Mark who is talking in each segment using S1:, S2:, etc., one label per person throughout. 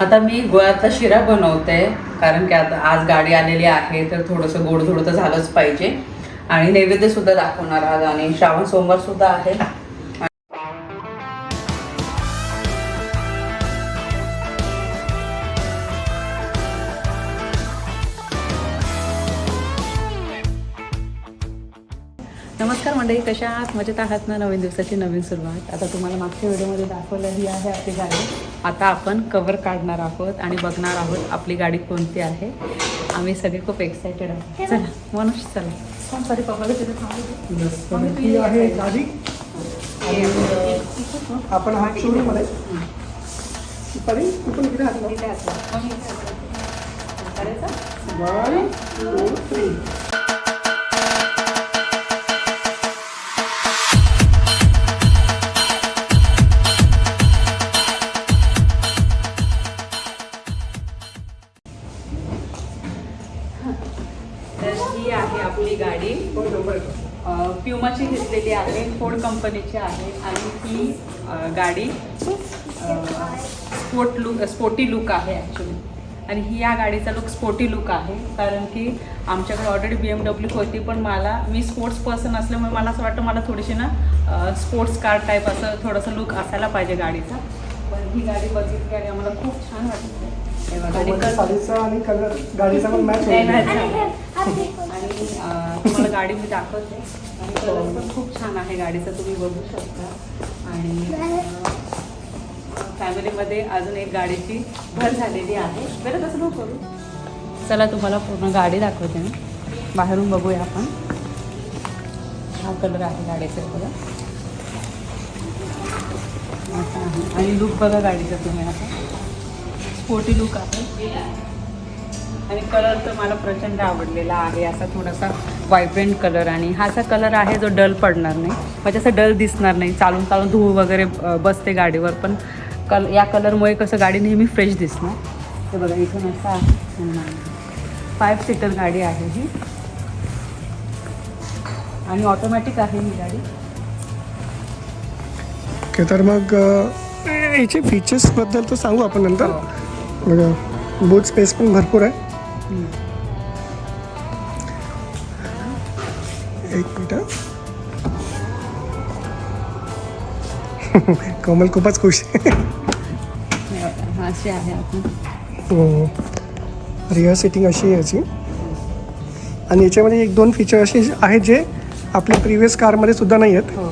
S1: आता मी गुळाचा शिरा बनवते कारण की आता आज गाडी आलेली आहे तर थोडंसं गोड थोडं तर झालंच पाहिजे. आणि नैवेद्यसुद्धा दाखवणार आज आणि श्रावण सोमवारसुद्धा आहे. मंडळी कशा आहात मजेत आहात ना नवीन दिवसाची नवीन सुरुवात. आता तुम्हाला मागच्या व्हिडिओमध्ये दाखवलं ही आहे आपली गाडी. आता आपण कवर काढणार आहोत आणि बघणार आहोत आपली गाडी कोणती आहे. आम्ही सगळे खूप एक्सायटेड आहोत. चला मनुष्य चला. सॉरी पप्पाला
S2: ही. आहे गाडी. आपण हा शोरूम दुपारी हात.
S1: करायचं?
S2: वन टू थ्री
S1: अ, प्युमाची घेतलेली आहे फोर्ड कंपनीची आहे आणि ही गाडी स्पोर्ट लुक स्पोर्टी लुक आहे ॲक्च्युली आणि ही या गाडीचा लुक स्पोर्टी लुक आहे कारण की आमच्याकडे ऑलरेडी बी एम डब्ल्यू होती पण मला मी स्पोर्ट्स पर्सन असल्यामुळे मला असं वाटतं मला थोडीशी ना स्पोर्ट्स कार टाईप असं थोडंसं लुक असायला पाहिजे गाडीचा. पण ही गाडी बघितली आणि आम्हाला खूप छान वाटते हे आणि
S2: कलर गाडीचा पण मॅच
S1: आणि तुम्हाला गाडी मी दाखवते. आणि कलर पण खूप छान आहे गाडीचा तुम्ही बघू शकता. आणि फॅमिलीमध्ये अजून एक गाडीची भर झालेली आहे. बरं तसं नको करू. चला तुम्हाला पूर्ण गाडी दाखवते मी. बाहेरून बघूया आपण. हा कलर आहे गाडीचा बघा. आणि लुक बघा गाडीचा तुम्ही आता. स्पोर्टी लुक आहे. आणि कलर तर मला प्रचंड आवडलेला आहे. असा थोडासा व्हायब्रंट कलर आणि हा असा कलर आहे जो डल पडणार नाही. म्हणजे असं डल दिसणार नाही. चालून चालून धूळ वगैरे बसते गाडीवर. पण कल या कलरमुळे कसं गाडी नेहमी फ्रेश दिसणार. ते बघा इथून असं आहे फाईव्ह सीटर गाडी आहे ही. आणि ऑटोमॅटिक आहे ही गाडी.
S2: तर मग याचे फीचर्सबद्दल तर सांगू आपण नंतर. बघा बूट स्पेस पण भरपूर आहे. एक मिनिट कमल खूपच खुश आहे.
S1: हे हा अशी आहे
S2: हो. रिअर सिटिंग अशी आहे याची. आणि याच्यामध्ये एक दोन फीचर असे आहेत जे आपल्या प्रिव्हियस कारमध्ये सुद्धा नाही आहेत.
S1: हो.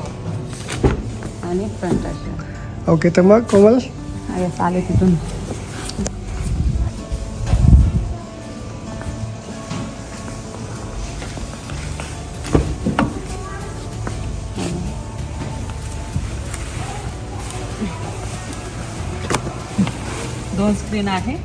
S1: आणि फ्रंट अशी
S2: ओके तर मग कोमल?
S1: हा आले तिथून. दोन स्क्रीन आहे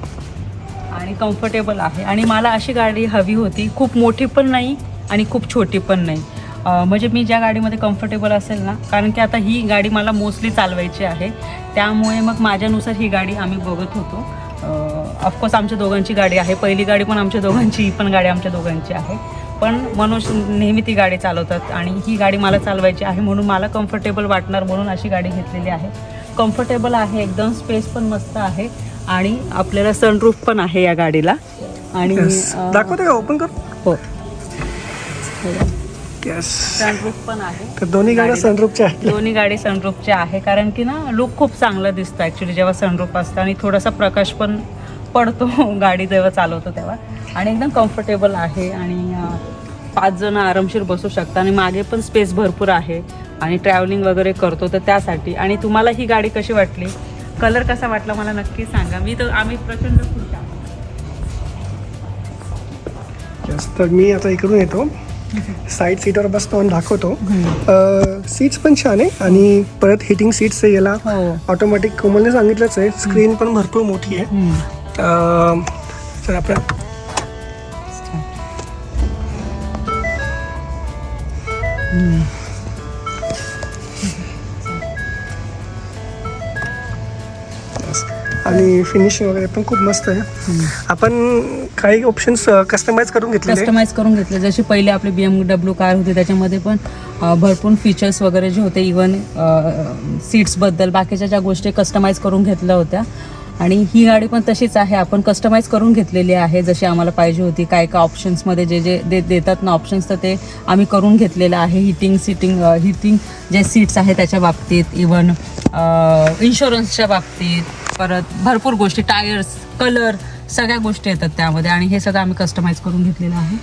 S1: आणि कम्फर्टेबल आहे. आणि मला अशी गाडी हवी होती. खूप मोठी पण नाही आणि खूप छोटी पण नाही. म्हणजे मी ज्या गाडीमध्ये कम्फर्टेबल असेल ना कारण की आता ही गाडी मला मोस्टली चालवायची आहे. त्यामुळे मग माझ्यानुसार ही गाडी आम्ही बघत होतो. ऑफकोर्स आमच्या दोघांची गाडी आहे. पहिली गाडी पण आमच्या दोघांची ही पण गाडी आमच्या दोघांची आहे. पण मनोज नेहमी ती गाडी चालवतात आणि ही गाडी मला चालवायची आहे म्हणून मला कम्फर्टेबल वाटणार म्हणून अशी गाडी घेतलेली आहे. कम्फर्टेबल आहे एकदम स्पेस पण मस्त आहे. आणि आपल्याला सनरूफ पण आहे या गाडीला. आणि
S2: दाखवते का? ओपन कर.
S1: हो.
S2: येस
S1: सनरूफ पण आहे.
S2: दोन्ही गाड्या
S1: दोन्ही गाडी सनरूफच्या आहे. कारण की ना लुक खूप चांगलं दिसतं ॲक्च्युली जेव्हा सनरूफ असतं आणि थोडासा प्रकाश पण पडतो. गाडी जेव्हा चालवतो तेव्हा. आणि एकदम कम्फर्टेबल आहे. आणि पाच जण आरामशीर बसू शकता. आणि मागे पण स्पेस भरपूर आहे. आणि ट्रॅव्हलिंग वगैरे करतो तर त्यासाठी. आणि तुम्हाला ही गाडी कशी वाटली? कलर कसा वाटला मला नक्की सांगा. मी तर आम्ही प्रचंड खुश आहोत.
S2: तर मी आता इकडून येतो. साईड सीटवर बसतो आणि दाखवतो. सीट्स पण छान आहे आणि परत हिटिंग सीट्स आहे याला.
S1: हो.
S2: ऑटोमॅटिक कोमलने सांगितलंच आहे. स्क्रीन पण भरपूर मोठी आहे. तर आपण Yes. आणि फिनिशिंग वगैरे पण खूप मस्त आहे. आपण काही ऑप्शन्स कस्टमाइज करून घेतलेले आहे.
S1: कस्टमाइज करून घेतले. जशी पहिले आपली बी एम डब्ल्यू कार होती त्याच्यामध्ये पण भरपूर फीचर्स वगैरे जे होते इवन सीट्सबद्दल बाकीच्या ज्या गोष्टी कस्टमाइज करून घेतल्या होत्या. आणि ही गाडी पण तशीच आहे. आपण कस्टमाइज करून घेतलेली आहे जशी आम्हाला पाहिजे होती. काय काय ऑप्शन्समध्ये जे जे दे देतात ना ऑप्शन्स तर ते आम्ही करून घेतलेलं आहे. हिटिंग सिटिंग हिटिंग जे सीट्स आहे त्याच्या बाबतीत इवन इन्शुरन्सच्या बाबतीत परत भरपूर गोष्टी टायर्स कलर सगळ्या गोष्टी येतात त्यामध्ये आणि हे सगळं आम्ही कस्टमाइज करून घेतलेलं आहे.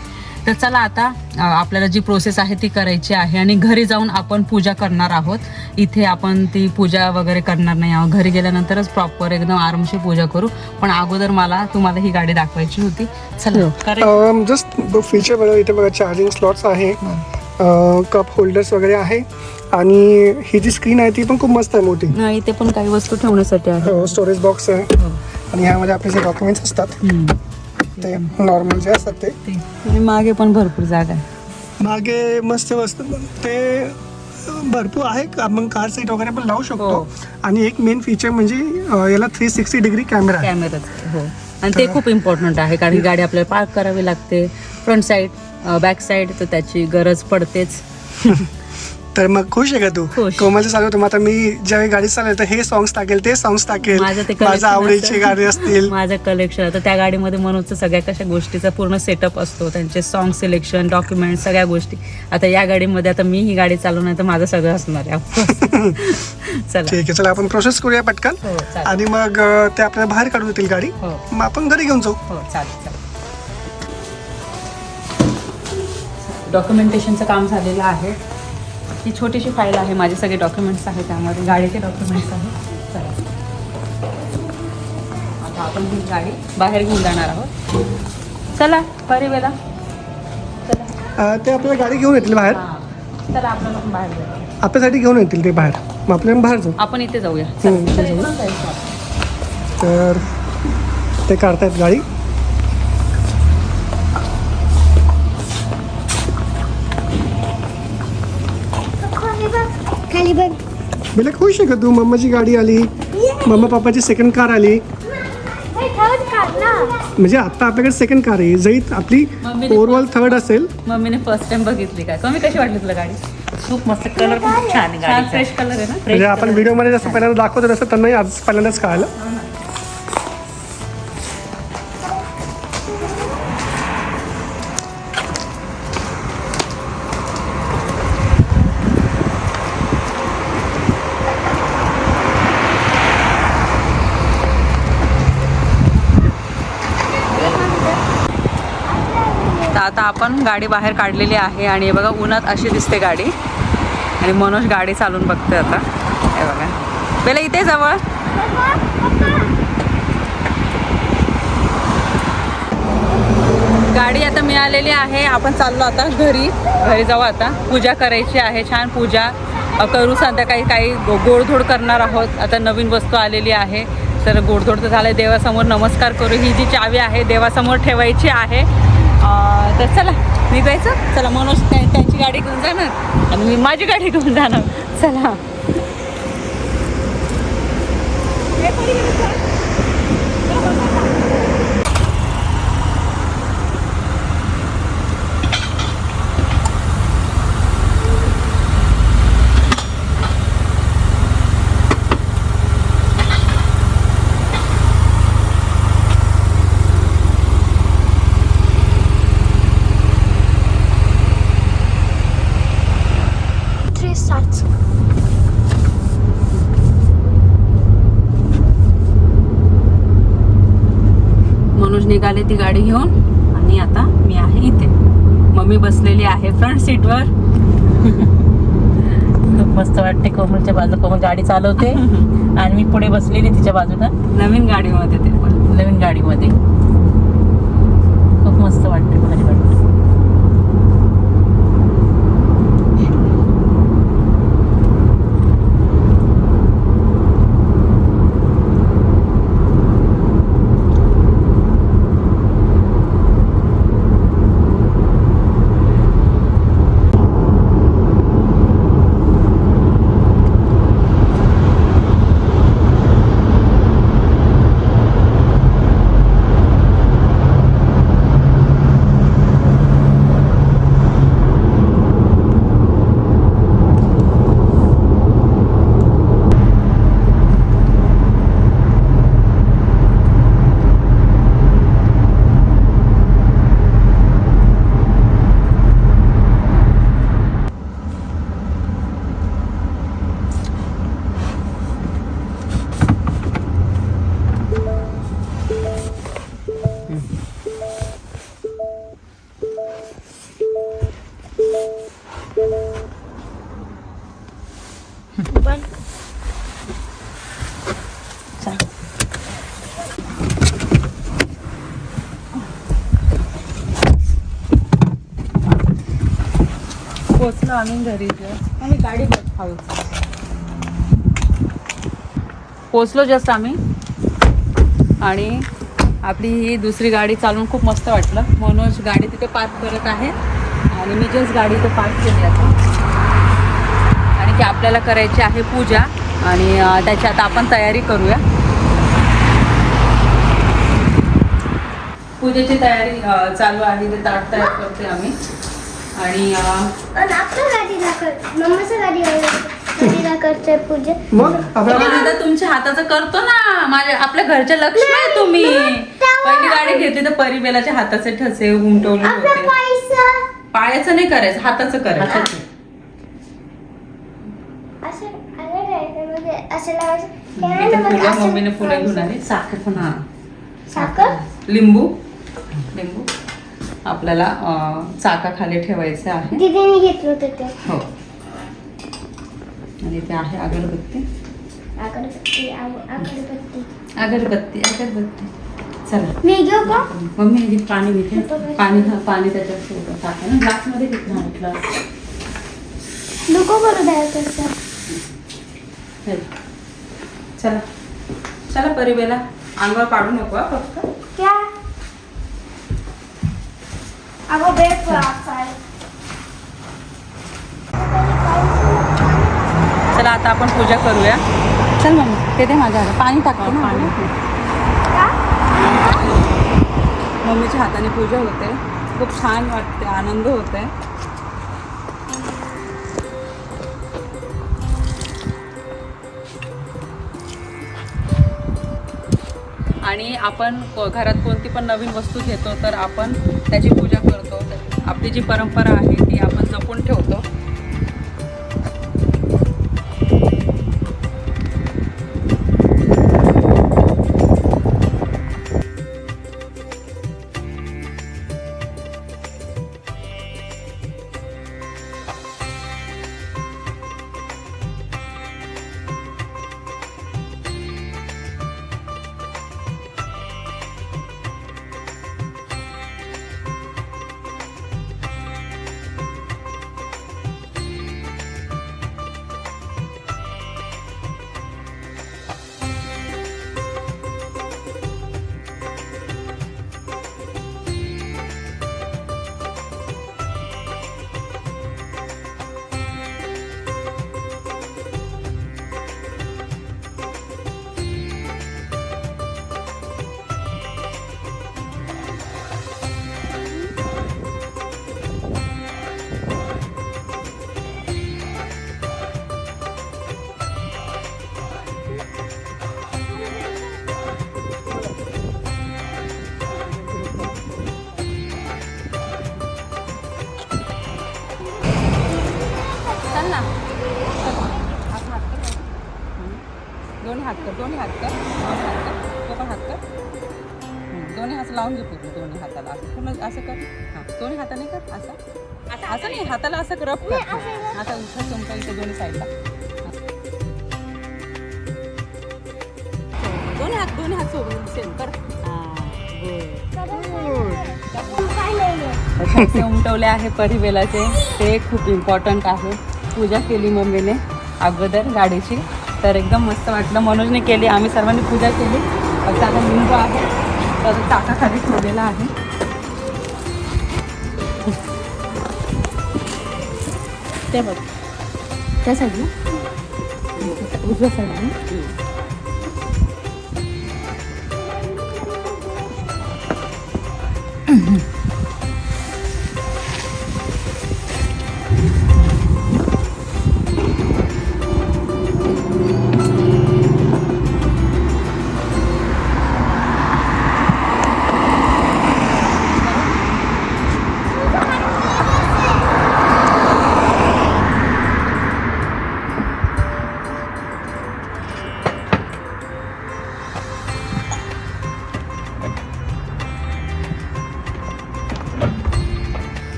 S1: तर चला आता आपल्याला जी प्रोसेस आहे ती करायची आहे आणि घरी जाऊन आपण पूजा करणार आहोत. इथे आपण ती पूजा वगैरे करणार नाही आहोत. घरी गेल्यानंतरच प्रॉपर एकदम आरामशी पूजा करू. पण अगोदर मला तुम्हाला ही गाडी दाखवायची होती. चला
S2: जस्ट फीचर बघा इथे बघा चार्जिंग स्लॉट्स आहे. कप होल्डर्स वगैरे आहे. आणि ही जी स्क्रीन आहे ती पण खूप मस्त आहे मोठी.
S1: नाही इथे पण काही वस्तू ठेवण्यासाठी आहे.
S2: स्टोरेज बॉक्स आहे.
S1: हो.
S2: आणि ह्यामध्ये आपले जे डॉक्युमेंट्स असतात
S1: हम्म.
S2: ते नॉर्मल जे असतात ते.
S1: ते. आणि मागे पण भरपूर जागा आहे.
S2: मागे मस्त वस्तू ते भरपूर आहे. आपण कार सीट वगैरे पण लावू शकतो.
S1: हो.
S2: आणि एक मेन फीचर म्हणजे अं, याला थ्री सिक्स्टी डिग्री कॅमेरा आहे.
S1: कॅमेराच हो. आणि ते खूप इम्पॉर्टंट आहे कारण ही गाडी आपल्याला पार्क करावी लागते. फ्रंट साईड बॅक साईड तर त्याची गरज पडतेच.
S2: तर मग खुश आहे का तू?
S1: खुश.
S2: कोमलचं चालू होतं मग आता मी ज्यावेळी गाडी चालेल तर हे सॉंग्स टाकेल ते सॉंग्स टाकेल.
S1: माझं ते
S2: माझ्या आवडीची. गाडी असतील.
S1: माझं कलेक्शन आता त्या गाडीमध्ये मनोजचं सगळ्या कशा गोष्टीचा पूर्ण सेटअप असतो त्यांचे सॉन्ग सिलेक्शन डॉक्युमेंट सगळ्या गोष्टी. आता या गाडीमध्ये आता मी ही गाडी चालवणार तर माझं सगळं असणार आहे. चला.
S2: ठीक आहे चला आपण प्रोसेस करूया पटकन.
S1: हो चालेल.
S2: आणि मग अं, ते आपल्याला बाहेर काढून देतील गाडी.
S1: हो.
S2: मग आपण घरी घेऊन जाऊ.
S1: हो चालेल चालेल. डॉक्युमेंटेशनचं काम झालेलं आहे. ही छोटीशी फाईल आहे माझे सगळे डॉक्युमेंट्स आहेत त्यामध्ये गाडीचे डॉक्युमेंट्स आहेत. चला. आता आपण ही गाडी बाहेर घेऊन जाणार आहोत. चला परिवेला. चला.
S2: ते आपल्याला गाडी घेऊन येतील बाहेर.
S1: चला आपल्याला बाहेर
S2: आपल्यासाठी घेऊन येतील ते बाहेर. मग आपल्याला बाहेर जाऊ.
S1: आपण इथे जाऊया.
S2: तर ते काढतायत गाडी.
S3: खाली बघ.
S2: बिला खुश आहे का तू? मम्माची गाडी आली. मम्मा पप्पाची सेकंड कार आली.
S3: हे
S2: म्हणजे आता आपल्याकडे सेकंड कार आहे. जरी आपली
S1: मम्मीने-
S2: ओव्हरऑल थर्ड असेल.
S1: मम्मीने फर्स्ट टाइम बघितली काय? कमी कशी वाटली तुला गाडी?
S4: खूप मस्त कलर पण खूप छान आहे
S1: छान
S4: गाडीचा.
S1: फ्रेश कलर आहे ना?
S2: म्हणजे आपण व्हिडिओमध्ये जसं पहिल्यांदा दाखवतो तसं त्यांनाही आज पहिल्यांदाच कळालं.
S1: गाडी बाहेर काढलेली आहे आणि बघा उन्हात अशी दिसते गाडी. आणि मनोज गाडी चालून बघते आता. हे बघा. पहिला इथे जवळ. गाडी आता मिळालेली आहे. आपण चाललो आता घरी. घरी जाऊ आता. पूजा करायची आहे. छान पूजा. करू संध्याकाळी काही गो- गोडधोड करणार आहोत. आता नवीन वस्तू आलेली आहे. तर गोडधोड तर झालं देवासमोर नमस्कार करू. ही जी चावी आहे देवासमोर ठेवायची आहे. तर चला मी जायचं चला मनोज त्या- त्यांची गाडी घेऊन जाणार. आणि मी माझी गाडी घेऊन जाणार. चला. निघाले ती गाडी घेऊन आणि आता मी आहे इथे. मम्मी बसलेली आहे फ्रंट सीटवर
S4: खूप मस्त वाटते कोमलच्या बाजू कोमल गाडी चालवते. आणि मी पुढे बसलेली तिच्या बाजूला
S1: नवीन गाडीमध्ये ते
S4: नवीन गाडीमध्ये.
S1: पोचलो आम्ही घरी जस्ट आम्ही गाडी बघ पोचलो जस्ट आम्ही. आणि आपली ही दुसरी गाडी चालवून खूप मस्त वाटलं. मनोज गाडी तिथे पार्क करत आहे. आणि मी जस्ट गाडी इथे पार्क केली आता. आणि ती आपल्याला करायची आहे पूजा. आणि त्याची आता आपण तयारी करूया. पूजेची तयारी चालू आहे. ते ताट तयार करते आम्ही. आणि अं,
S3: आणि आपल्या गाडीला कर मम्माच्या गाडीला गाडीला करते पूजा.
S2: मग आपल्याला
S1: पण आता तुमच्या हाताचं करतो ना माझ्या आपल्या घरच्या लक्ष्मी आहे तुम्ही. पहिली गाडी घेतली तर परिबेलाच्या हाताचे ठसे उमटवले होते.
S3: पैसा
S1: पायाचं नाही करायचं हाताचं करायचं.
S3: म्हणजे
S1: इथे फुलं
S3: असं
S1: मम्मीने फुलं घेऊन आली. साखर. पण हा
S3: साखर.
S1: लिंबू. लिंबू. आपल्याला चाकाखाली ठेवायचे आहे. हो. आणि ते आहे अगरबत्ती.
S3: अगरबत्ती अगरबत्ती.
S1: अगरबत्ती चला.
S3: मी घेऊ का?
S1: मम्मी हे पाणी घेते पाणी पाणी त्याच्यात टाका ना. ग्लासमध्ये घेतलं ग्लास.
S3: नको करू द्यायचं.
S1: चला. चला परिबेला. अंगावर पाडू नको फक्त.
S3: अगो बेट काय
S1: चला आता आपण पूजा करूया. चल मम्मी ते दे माझ्या हातात. पाणी टाकतो ना. मम्मीच्या हाताने पूजा होते. खूप छान वाटते आनंद होते. आणि आपण घरात कोणती पण नवीन वस्तू घेतो तर आपण त्याची पूजा आपली जी परंपरा आहे ती आपण जपून ठेवतो. हात कर तो पण हात कर. दोन्ही हात लावून घे पूर्ण दोन्ही हाताला. असं पूर्ण असं कर. हां दोन्ही हाताने कर असं. असं नाही हाताला असं रब कर. आता इथं तुमच्या इथे दोन्ही साईडला. दोन्ही हात दोन्ही हात सोबत सेम कर. ठसे उमटवले आहे परिवेलाचे. ते खूप इम्पॉर्टंट आहे. पूजा केली मम्मीने अगोदर गाडीची. तर एकदम मस्त वाटलं. मनोजने केली आम्ही सर्वांनी पूजा केली. फक्त आता लिंबू आहे. तर टाकाखाली ठेवलेला आहे. ते बघ. त्या साईडला उजव्या साईडला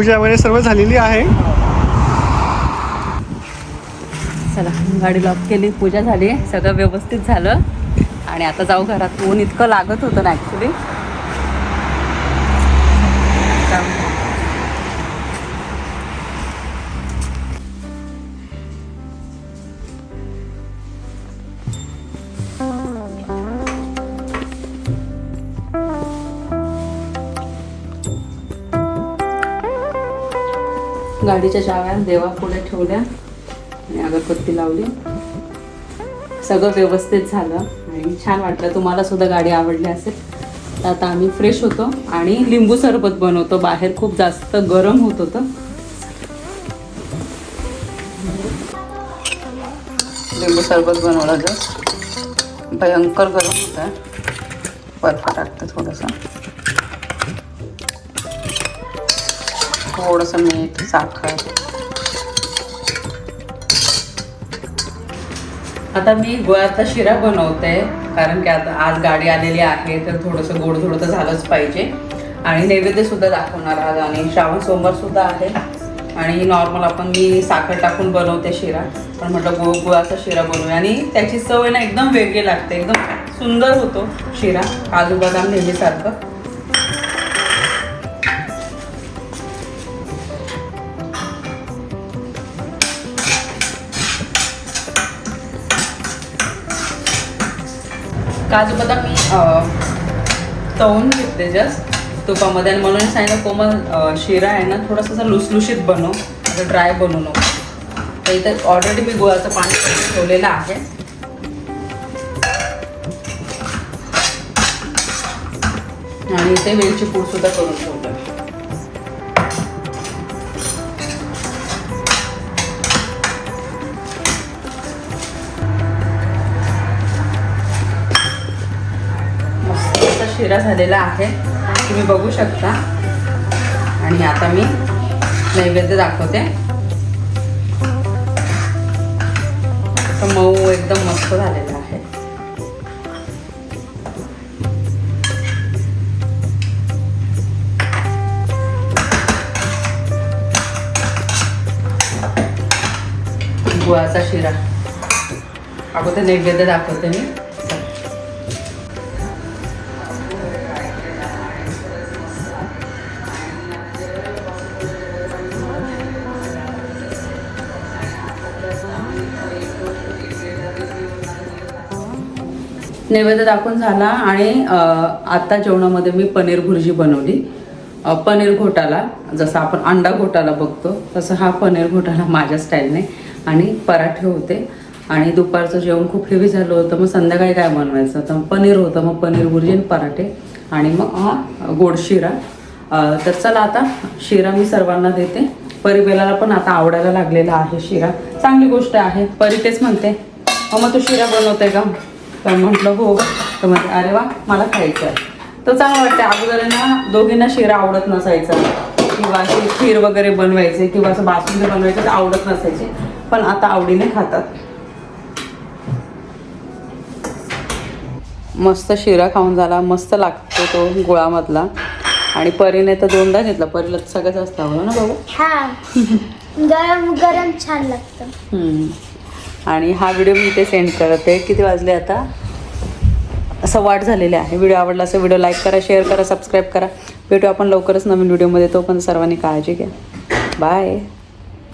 S2: पूजा वगैरे सर्व झालेली आहे.
S1: चला गाडी लॉक केली पूजा झाली सगळं व्यवस्थित झालं. आणि आता जाऊ घरात ऊन इतकं लागत होतं ना ॲक्च्युली गाडीच्या चाव्या देवा पुढे ठेवल्या आणि अगरबत्ती लावली. सगळं व्यवस्थित झालं आणि छान वाटलं. तुम्हाला सुद्धा गाडी आवडली असेल तर आता आम्ही फ्रेश होतो आणि लिंबू सरबत बनवतो. बाहेर खूप जास्त गरम होत होतं. लिंबू सरबत बनवलं जर भयंकर गरम होतं बर्फ टाकतं थोडंसं. थोडंसं मीठ साखर. आता मी गुळाचा शिरा बनवते कारण की आता आज गाडी आलेली आहे तर थोडंसं गोड थोडं तर झालंच पाहिजे. आणि नैवेद्य सुद्धा दाखवणार आज आणि श्रावण सोमवार सुद्धा आहे. आणि नॉर्मल आपण मी साखर टाकून बनवते शिरा पण म्हटलं गो गुळाचा शिरा बनवूया. आणि त्याची सवय ना एकदम वेगळी लागते एकदम सुंदर होतो शिरा. काजू बदाम नेहमीसारखं काजू बदाम मी तवून तळून घेतले जस्ट तुपामध्ये. आणि म्हणून सांगितलं कोमल शिरा आहे ना थोडंसं लुसलुशीत बनव. असं ड्राय बनवू नको. तर इथं ऑलरेडी मी गुळाचं पाणी ठेवलेलं आहे. आणि इथे वेलची पूड सुद्धा करून ठेवू असा झालेला आहे. तुम्ही बघू शकता. आणि आता मी नैवेद्य दाखवते. असं मऊ एकदम मस्त झालेला आहे. गुळाचा शिरा. अगोदर नैवेद्य दाखवते मी. नैवेद्य दाखवून झाला आणि आत्ता जेवणामध्ये मी पनीर भुर्जी बनवली. पनीर घोटाला जसं आपण अंडा घोटाला बघतो तसं हा पनीर घोटाला माझ्या स्टाईलने आणि पराठे होते. आणि दुपारचं जेवण खूप हेवी झालं होतं मग संध्याकाळी काय बनवायचं? तर पनीर होतं मग पनीर भुर्जी आणि पराठे आणि मग हा गोड शिरा. तर चला आता शिरा मी सर्वांना देते. परिबेलाला पण आता आवडायला लागलेला आहे शिरा. चांगली गोष्ट आहे परी तेच म्हणते. मग तू शिरा बनवते का? तर म्हटलं हो तर म्हणते अरे वा मला खायचं आहे. तर चांगलं वाटतं अगोदर ना दोघींना शिरा आवडत नसायचा. किंवा अशी खीर वगैरे बनवायचे किंवा असं बासुंदी बनवायचे तर आवडत नसायचे. पण आता आवडीने खातात. मस्त शिरा खाऊन झाला. मस्त लागतो तो गुळामधला. आणि परीने तर दोनदा घेतला. परीला सगळं जास्त आवडलं ना बाबू?
S3: हा. गरम गरम छान लागतं.
S1: हम्म. आणि हा व्हिडिओ मी इथे सेंड करते किती वाजले आता? असं वाट झालेले आहे. व्हिडिओ आवडला असेल व्हिडिओ लाईक करा शेअर करा सबस्क्राईब करा. भेटू आपण लवकरच नवीन व्हिडिओमध्ये तो पण सर्वांनी काळजी घ्या. बाय